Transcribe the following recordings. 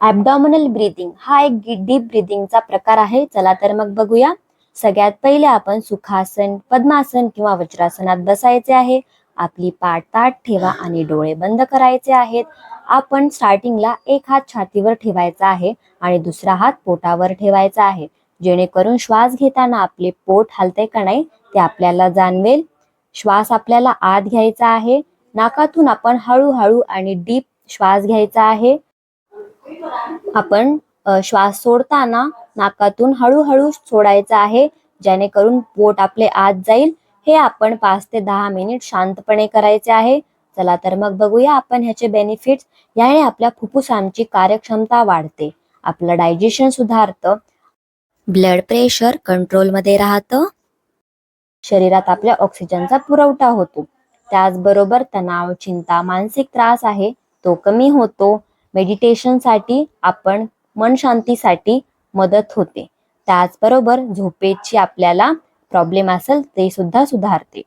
Abdominal breathing हा एक deep ब्रिदिंगचा प्रकार आहे. चला तर मग बघूया. सगळ्यात पहिले आपण सुखासन पद्मासन किंवा वज्रासनात बसायचे आहे. आपली पाठ ताट ठेवा आणि डोळे बंद करायचे आहेत. आपण स्टार्टिंगला एक हात छातीवर ठेवायचा आहे आणि दुसरा हात पोटावर ठेवायचा आहे. जेणेकरून श्वास घेताना आपले पोट हलते का नाही ते आपल्याला जाणवेल. श्वास आपल्याला आत घ्यायचा आहे. नाकातून आपण हळूहळू आणि डीप श्वास घ्यायचा आहे. आपण श्वास सोडताना नाकातून हळूहळू सोडायचा आहे जेणेकरून पोट आपले आत जाईल. हे आपण पाच ते दहा मिनिट शांतपणे करायचे आहे. चला तर मग बघूया आपण ह्याचे बेनिफिट्स याने आपल्या फुफ्फुसांची कार्यक्षमता वाढते. आपलं डायजेशन सुधारतं. ब्लड प्रेशर कंट्रोलमध्ये राहतं. शरीरात आपल्या ऑक्सिजनचा पुरवठा होतो. त्याचबरोबर तणाव चिंता मानसिक त्रास आहे. तो कमी होतो. मेडिटेशनसाठी आपण मन शांतीसाठी मदत होते. त्याचबरोबर झोपेची आपल्याला प्रॉब्लेम असेल ते सुद्धा सुधारते.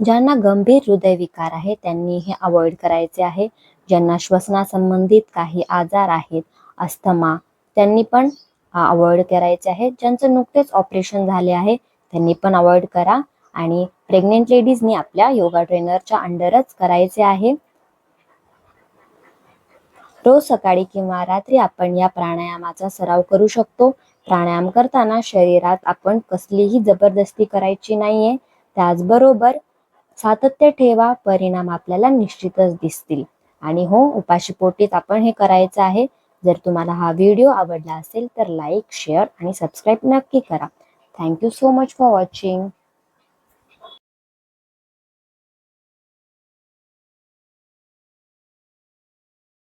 ज्यांना गंभीर हृदयविकार आहे त्यांनी हे अवॉइड करायचे आहे. ज्यांना श्वसनासंबंधित काही आजार आहेत अस्थमा त्यांनी पण अवॉइड करायचे आहे. ज्यांचं नुकतेच ऑपरेशन झाले आहे त्यांनी पण अवॉइड करा. आणि प्रेग्नेंट लेडीजनी आपल्या योगा ट्रेनरच्या अंडरच करायचे आहे. रोज सकाळी किंवा रात्री आपण या प्राणायामाचा सराव करू शकतो. प्राणायाम करताना शरीरात आपण कसलीही जबरदस्ती करायची नाहीये. त्याचबरोबर सातत्य ठेवा परिणाम आपल्याला निश्चितच दिसतील. आणि हो उपाशीपोटीत आपण हे करायचं आहे. जर तुम्हाला हा व्हिडिओ आवडला असेल तर लाईक शेअर आणि सबस्क्राईब नक्की करा. Thank you so much for watching